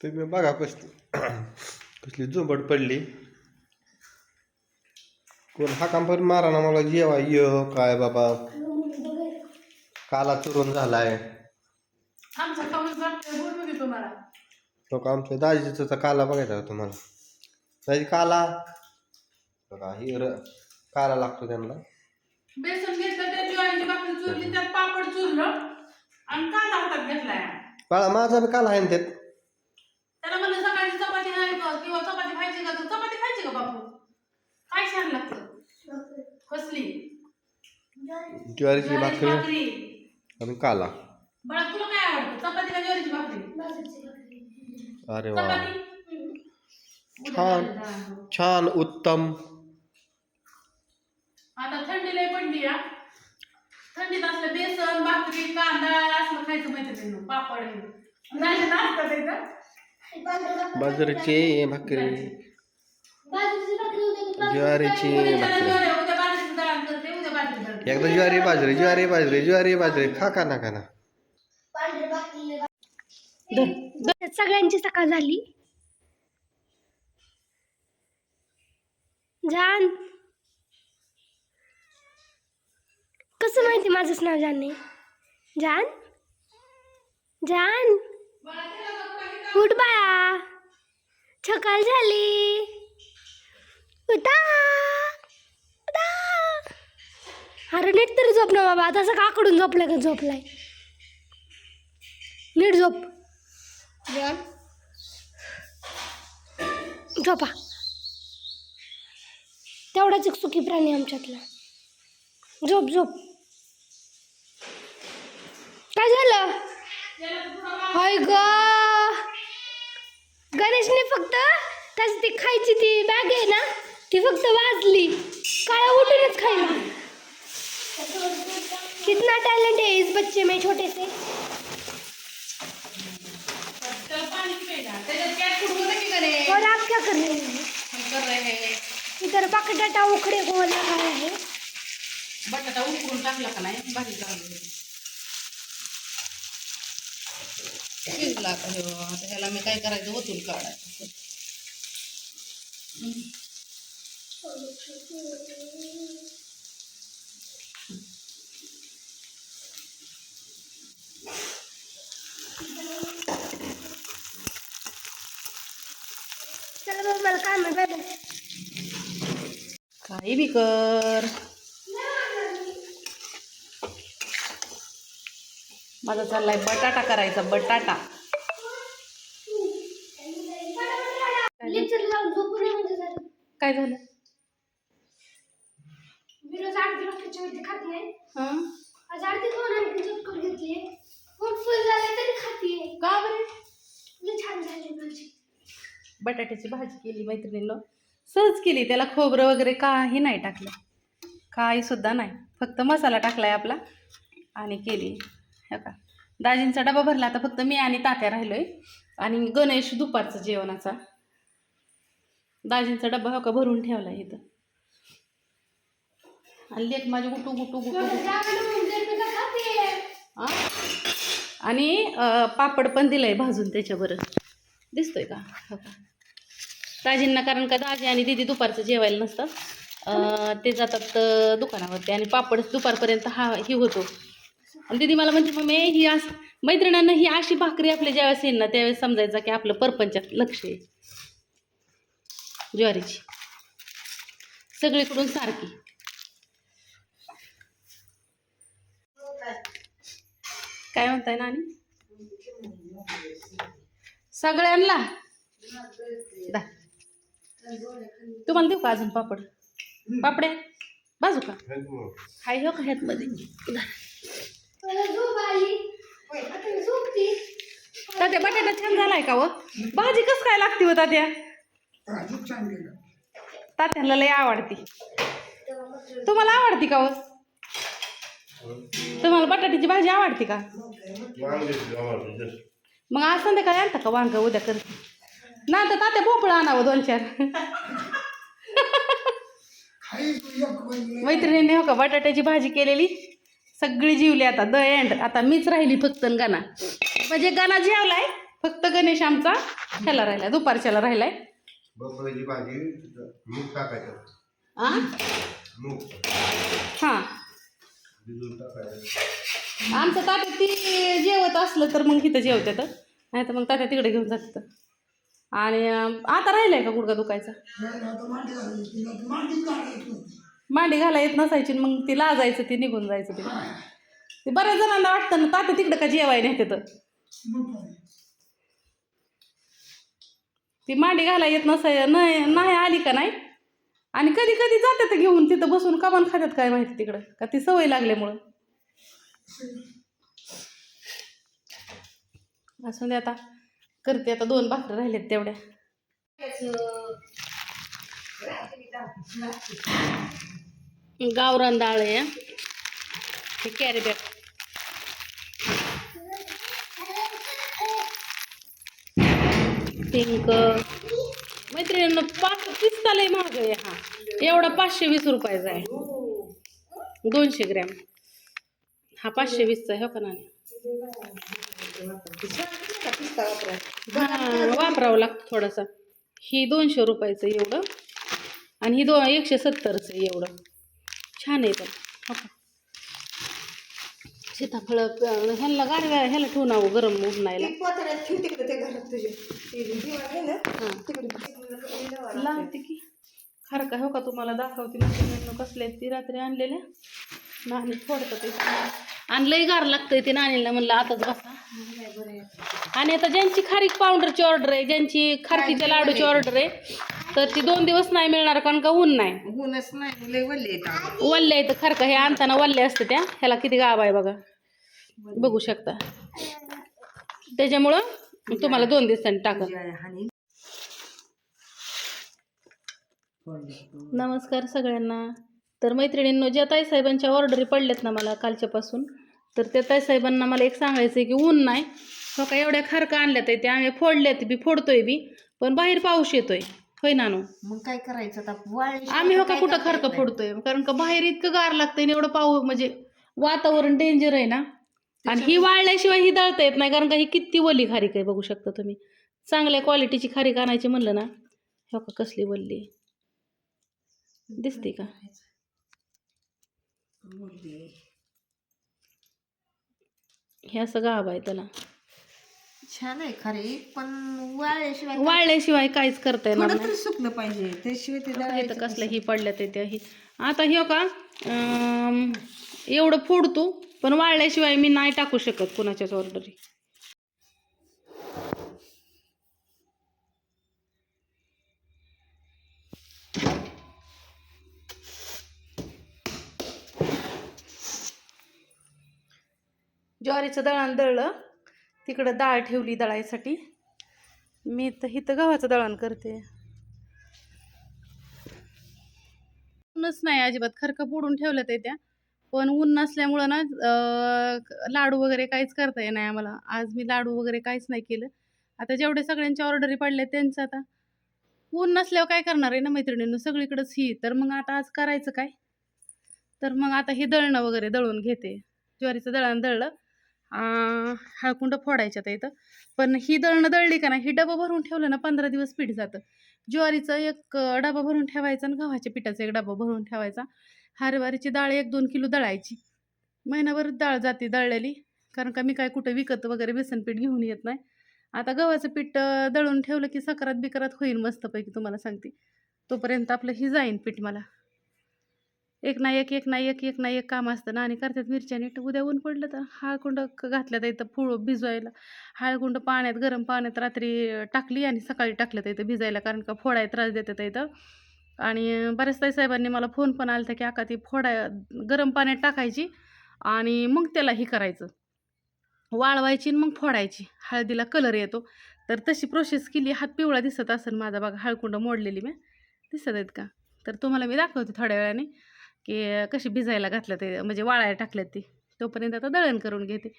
तुम्ही बघा कसली कसली झोंबड पडली. कोण हा पण मारा ना मला जेवा य काय बाबा? काला चुरून झालाय. आमचा खाऊन वाटतंय बोल बघी तुम्हाला. तो का आमच्या दाजीचा काला बघायचा होता तुम्हाला. दाजी काला? बघा ही र काला लागतो त्यांना. बेसन घेतलं त्या ज्वारीची भाकरी चुरली त्यात पापड चुरलं आणि कांदा हातात घेतलाय. बाळा माझा बी काला आहे ना त्यात त्याला म्हणलं सकाळची चपाती आहे का किंवा चपाती खायची का तर चपाती खायची का बापू काय छान लागतं कसली ज्वारीची भाकरी. आणि काला. बळा तुला काय आवडतं? चपाती का ज्वारीची भाकरी? अरे वा. छान. छान उत्तम. आता थंडी लय पडली या थंडीत असलं बेसन भाकरी कांदा असलं खायचं मैत्रिणीनं पापड बाजरीची भाकरी. ज्वारीची भाकरी. उद्या बाजरीचं दळण करते. एकदा ज्वारी बाजरी ज्वारी बाजरी ज्वारी बाजरी. खा का ना खाना सगळ्यांची सकाळ झाली. जान. कसं माहिती माझंच नाव जाने जान? जान? उठ बाळा. छकाल झाली. उठा. अरे नीट तरी झोप ना बाबा. तसं काकडून झोपलाय का? झोपलाय. नीट झोप. झोपा. तेवढाच एक सुखी प्राणी आमच्यातला. झोप झोप. काय झालं? हाय ग. गणेशने फक्त त्याची ती खायची ती बॅग आहे ना ती फक्त वाजली. काळा उठूनच खायला. कितना टैलेंट है इस बच्चे में छोटे से। और आप क्या कर रहे हैं? कर रहे हैं इधर बकडाटा उखड़े को लगा है। बटाटा उकळून टाकला का नाही भाजी का ह्यो आता ह्याला मी काय करायचं ओतून चला मला काम आहे बाय बाय काही बी कर. माझा चाललाय बटाटा करायचा बटाटा. म्हणजे काय झालं? खात नाही. हं? आज घेतली. पोट फुल झालं तरी खातीये का बरं? लई छान झाली भाजी. बटाट्याची भाजी केली मैत्रिणीनं. सहज केली त्याला खोबरं वगैरे काही नाही टाकलं. काही सुद्धा नाही. फक्त मसाला टाकलाय आपला आणि केली. हे का दाजींचा डबा भरला आता फक्त मी आणि तात्या राहिलोय. आणि गणेश दुपारचं जेवणाचा. दाजींचा डबा हो का भरून ठेवला इथं. आणि लेख माझी गुटू गुटू गुटू आणि पापड पण दिलंय भाजून त्याच्याबरोबर. दिसतोय का? हो का दाजींना कारण का दाजी आणि दिदी दुपारचं जेवायला नसतं ते जातात दुकानावरती आणि पापड दुपारपर्यंत हा ही होतो. आणि दिदी मला म्हणते मग ही अस मैत्रिणींना ही अशी भाकरी आपल्या ज्यावेळेस येईल ना त्यावेळेस समजायचं की आपलं परपंचात लक्ष आहे. ज्वारीची. सगळीकडून सारखी. काय म्हणताय नानी? सगळ्यांना? दा. तुम्हाला देऊ का अजून पापड? पापड्या? बाजू का? हाय हो का ह्यातमध्ये? मला झोप आली आता मी झोपती तात्या बटाटा छान झालाय का व भाजी कस काय लागते हो तात्या? तात्याला लय आवडती. तुम्हाला आवडती का व तुम्हाला बटाट्याची भाजी आवडते का? मग आज संध्याकाळी आणता का वांग उद्या करते ना तर तात्या भोपळा आणावं दोन चार. मैत्रिणीने हो का बटाट्याची भाजी केलेली? सगळी जीवली आता द एंड आता मीच राहिली फक्त गाणा. म्हणजे गाणा जेवलाय फक्त गणेश आमचा ह्याला राहिलाय दुपारच्याला राहिलाय. भाजी हां. आमचं तात्या ती जेवत असलं तर मग इथं जेवतात नाही तर मग तात्या तिकडे घेऊन जातात. आणि आता राहिलाय का गुडगा दुखायचा? मांडी घाला येत नसायची आणि मग ती लाजायचं ती निघून जायचं ते ते बऱ्याच जणांना वाटतं ना तात्या तिकडं का जेवाय नाही तिथं ती मांडी घाला येत नसाय नाही नाही आली का नाही? आणि कधी कधी जातात घेऊन तिथं बसून कमान खात्यात काय माहिती तिकडं? का ती सवय लागल्यामुळं. असं दे आता. करते आता दोन भाकर राहिलेत तेवढ्या. गावरान डाळ आहे हे. कॅरी बॅग पिंक मैत्रिणींना पाच पिस्ता लय महाग आहे हा. एवढा पाचशे वीस रुपयाचा आहे दोनशे ग्रॅम. हा पाचशे वीसचा आहे हो का नाही वापरावं लागतं थोडासा. ही दोनशे रुपयाचं आहे एवढं आणि ही दो एकशे सत्तरचं आहे एवढं. छान आहे पण हो का? सीताफळ ह्याला गारव्या ह्याला ठेवून आहो गरम उन्हायला हां लावते की. खरं का हो का तुम्हाला दाखवते मैत्रिणींनो कसले ती. रात्री आणलेल्या फोडतात ते आणि लई गार लागतंय ते नाणीला म्हणलं आताच बसा. आणि आता ज्यांची खारीक पावडरची ऑर्डर आहे ज्यांची खारकीच्या लाडूची ऑर्डर आहे तर ती दोन दिवस नाही मिळणार कारण का ऊन नाही. ऊनच नाही लय वल्ले वल्ल्या इथं खरं का? हे आणताना वल्ल्या असते त्या. ह्याला किती गाव आहे बघा. बघू शकता. त्याच्यामुळं तुम्हाला दोन दिवसांनी टाका नमस्कार सगळ्यांना. तर मैत्रिणींनो ज्या ताईसाहेबांच्या ऑर्डरी पडल्यात ना मला कालच्यापासून तर त्या ताईसाहेबांना मला एक सांगायचं आहे की ऊन नाही. हो का एवढ्या खारका आणल्यात आहे त्या आम्ही फोडल्यात बी फोडतोय बी पण बाहेर पाऊस येतोय. होय नानू? मग काय करायचं आता? वाळली आम्ही हो का कुठं खारका फोडतोय? कारण का बाहेर इतकं गार लागतंय आणि एवढं पाऊस म्हणजे वातावरण डेंजर आहे ना. आणि ही वाळल्याशिवाय ही दळता येत नाही कारण का ही किती वली खारीक आहे बघू शकता तुम्ही. चांगल्या क्वालिटीची खारीक आणायची म्हणलं ना. हो का कसली वल्ली. दिसते का? हे असं गाभ आहे त्याला. छान आहे खरे पण वाळल्याशिवाय वाळल्याशिवाय काहीच करता येणार थोडं नाही. तरी सुकलं पाहिजे त्याशिवाय ते हे दळायचं कसलं ही पडल्या ते त्या ही. आता हे का एवढं फोडतो पण वाळल्याशिवाय मी नाही टाकू शकत कुणाच्याच ऑर्डरी ज्वारीचं दळण दळलं तिकडं डाळ ठेवली दळायसाठी. मी तर इथं गव्हाचं दळण करते. ऊनच नाही अजिबात. खरकं फोडून ठेवलं ते त्या पण ऊन नसल्यामुळं ना लाडू वगैरे काहीच करता येणार नाही आम्हाला. आज मी लाडू वगैरे काहीच नाही केलं. आता जेवढे सगळ्यांच्या ऑर्डरी पडल्या त्यांचं आता. ऊन नसल्यावर काय करणार आहे ना मैत्रिणीनं? सगळीकडंच ही. तर मग आता आज करायचं काय? तर मग आता हे दळणं वगैरे दळून घेते. ज्वारीचं दळण दळलं. हळकुंड फोडायच्या फोडायच्यात इथं. पण ही दळणं दळली का नाही ही डबं भरून ठेवलं ना पंधरा दिवस पीठ जातं. ज्वारीचं एक डबा भरून ठेवायचा आणि गव्हाच्या पिठाचा एक डबा भरून ठेवायचा. हरवारीची डाळ एक दोन किलो दळायची. महिनाभर डाळ जाते दळलेली कारण का मी काय कुठं विकत वगैरे बेसन पीठ घेऊन येत नाही. आता गव्हाचं पीठ दळून ठेवलं की सकारात बिकरात होईल मस्तपैकी तुम्हाला सांगते. तोपर्यंत आपलं ही जाईन पीठ मला. एक ना एक एक ना एक एक ना एक काम असतं. ना आणि करतात मिरच्या नीट. उद्या ऊन पडलं तर हळकुंड घातलं तर इथं फुळ भिजवायला. हळकुंड पाण्यात गरम पाण्यात रात्री टाकली आणि सकाळी टाकलं तर इथं भिजायला. कारण का फोडाय त्रास देतात इथं. आणि अं, बऱ्याच ताई साहेबांनी मला फोन पण आला होता की आका ती फोडाय गरम पाण्यात टाकायची आणि मग त्याला हे करायचं. वाळवायची आणि मग फोडायची. हळदीला कलर येतो. तर तशी प्रोसेस केली. हात पिवळा दिसत असेल माझा बघा. हळकुंड मोडलेली मी. दिसत आहेत का? तर तुम्हाला मी दाखवते थोड्या वेळाने. की कशी भिजायला घातलं ते म्हणजे वाळायला टाकलं ती. तोपर्यंत आता दळण करून घेते.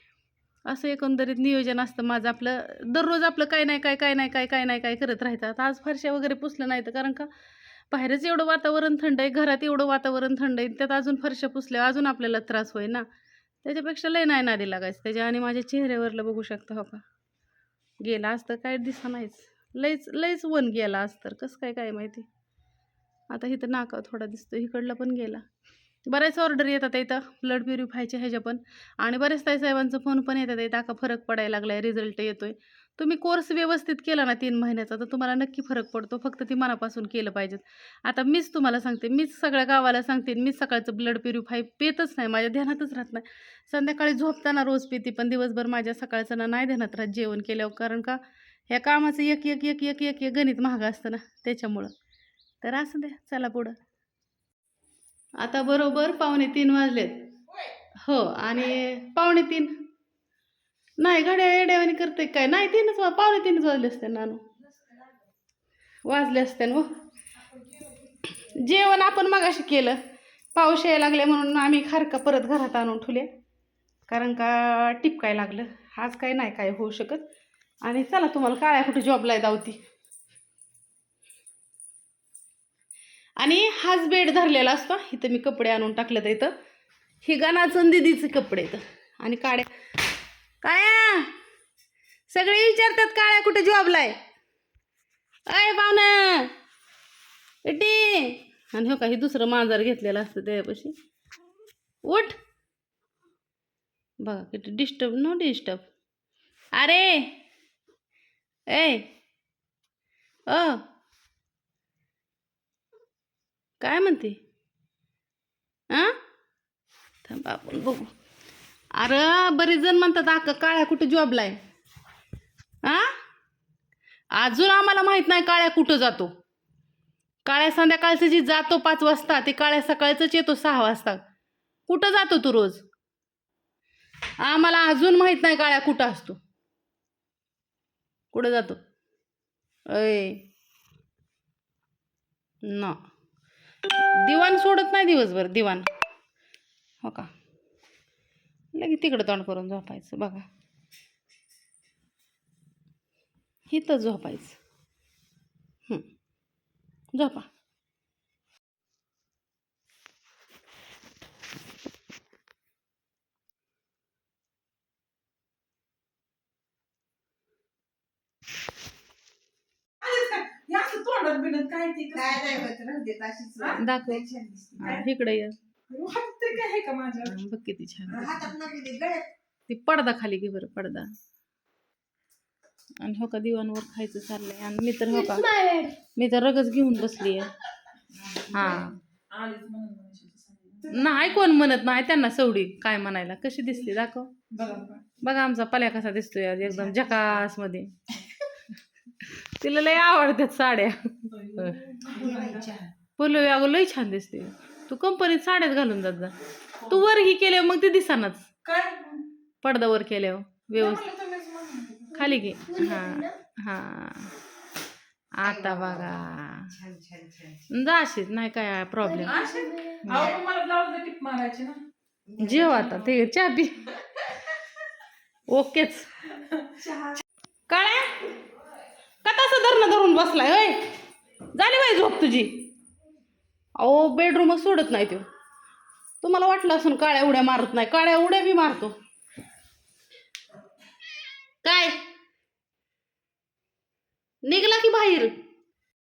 असं एकंदरीत नियोजन असतं. माझं आपलं दररोज आपलं काय नाही काय काय नाही काय काय नाही काय करत राहायचं आता आज फारशा वगैरे पुसलं नाही तर कारण का बाहेरच एवढं वातावरण थंड आहे घरात एवढं वातावरण थंड आहे त्यात अजून फरशा पुसल्या अजून आपल्याला त्रास होईल ना. त्याच्यापेक्षा लय नाही नादी लागायचं. त्याच्या आणि माझ्या चेहऱ्यावरलं बघू शकता हो का? गेला असतं काय दिसा नाहीच. लईच लईच वन गेला असतं. कसं काय काय माहिती? आता इथं नाका थोडा दिसतो इकडला पण गेला. बऱ्याच ऑर्डर येतात इथं ब्लड प्युरिफायच्या ह्याच्या पण. आणि बरेच ताई साहेबांचं फोन पण येतात इथं आता फरक पडायला लागलाय रिझल्ट येतोय. तुम्ही कोर्स व्यवस्थित केला ना तीन महिन्याचा तर तुम्हाला नक्की फरक पडतो फक्त ती मनापासून केलं पाहिजेत. आता मीच तुम्हाला सांगते मीच सगळ्या गावाला सांगते मीच सकाळचं ब्लड प्युरिफाय पेतच नाही माझ्या ध्यानातच राहत नाही. संध्याकाळी झोपताना रोज पिते पण दिवसभर माझ्या सकाळचं ना नाही ध्यानात राहत जेवण केल्यावर कारण का ह्या कामाचं एक एक एक एक एक गणित महाग असतं ना त्याच्यामुळं. तर असं द्या चला पुढं. आता बरोबर पावणे तीन वाजलेत. हो आणि पावणे तीन. नाही घड्या येड्यावानी करते काय? नाही तीनच वा पावणे तीनच वाजले असते नानू. वाजले असते ना जेवण आपण मगाशी केलं. पाऊस यायला लागले म्हणून आम्ही खारका परत घरात आणून ठेवले. कारण का टिपकाय लागलं. आज काय नाही काय होऊ शकत. आणि चला तुम्हाला काळ्या कुठे जॉबला जाऊती दावती आणि हाच बेड धरलेला असतो. इथं मी कपडे आणून टाकले तर इथं. ही गणाचं दिदीचे कपडे इथं. आणि काळ्या काळ्या सगळे विचारतात काळ्या कुठे जॉबला आहे? अय पाहुणा! इटी! आणि हो का हे दुसरं मांजर घेतलेलं असतं त्यापाशी उठ! बघा किती डिस्टर्ब नो डिस्टर्ब अरे! ए! अ! काय म्हणते? हां थांबा आपण बघू. अरे बरेच जण म्हणतात अक्का काळ्या कुठं जॉबला आहे? आ? अजून आम्हाला माहीत नाही काळ्या कुठं जातो. काळ्या संध्याकाळचं जी जातो पाच वाजता ते काळ्या सकाळचंच येतो सहा वाजता. कुठं जातो तू रोज? आम्हाला अजून माहीत नाही काळ्या कुठं असतो. कुठं जातो? अय. ना. दिवाण सोडत नाही दिवसभर दिवाण. हो का? लगे तिकडं तोंड करून झोपायचं बघा. हिथं झोपायचं. झोपा. झोपा काय नाही होत राहू दे, अशीच राहू दे. दाखव. लय छान दिसते. हा, इकडे ये. काय का माझ्या हा, बघ किती छान. हातात गळ्यात. ती पडदा खाली घे बरं पडदा. आणि हो का दिवाणवर खायचं चाललंय. आणि मी तर हो का मी तर रगच घेऊन बसली आहे. हा. नाही कोण म्हणत नाही त्यांना सवडी काय म्हणायला. कशी दिसली दाखव. बघा आमचा पल्या कसा दिसतोय आज एकदम जकासमध्ये तिला लय आवडतात साड्या. बोलू अगं लय छान दिसते. तू कंपनीत साड्याच घालून जात जा. तू वर ही केल्यावर मग ते दिसानाच. पडदा वर केल्यावर व्यवस्थित. खाली घे. हा हा. आता बघा. छान छान छान. जा अशीच नाही काय प्रॉब्लेम जेव आता ते चहा पी. ओकेच. काळ्या? का तसं धरणं धरून बसलाय होय. झाली बाई झोप तुझी. अहो बेडरूमच सोडत नाही तो तुम्हाला वाटलं असून काळ्या उड्या मारत नाही काळ्या उड्या बी मारतो. काय? निघला की बाहेर?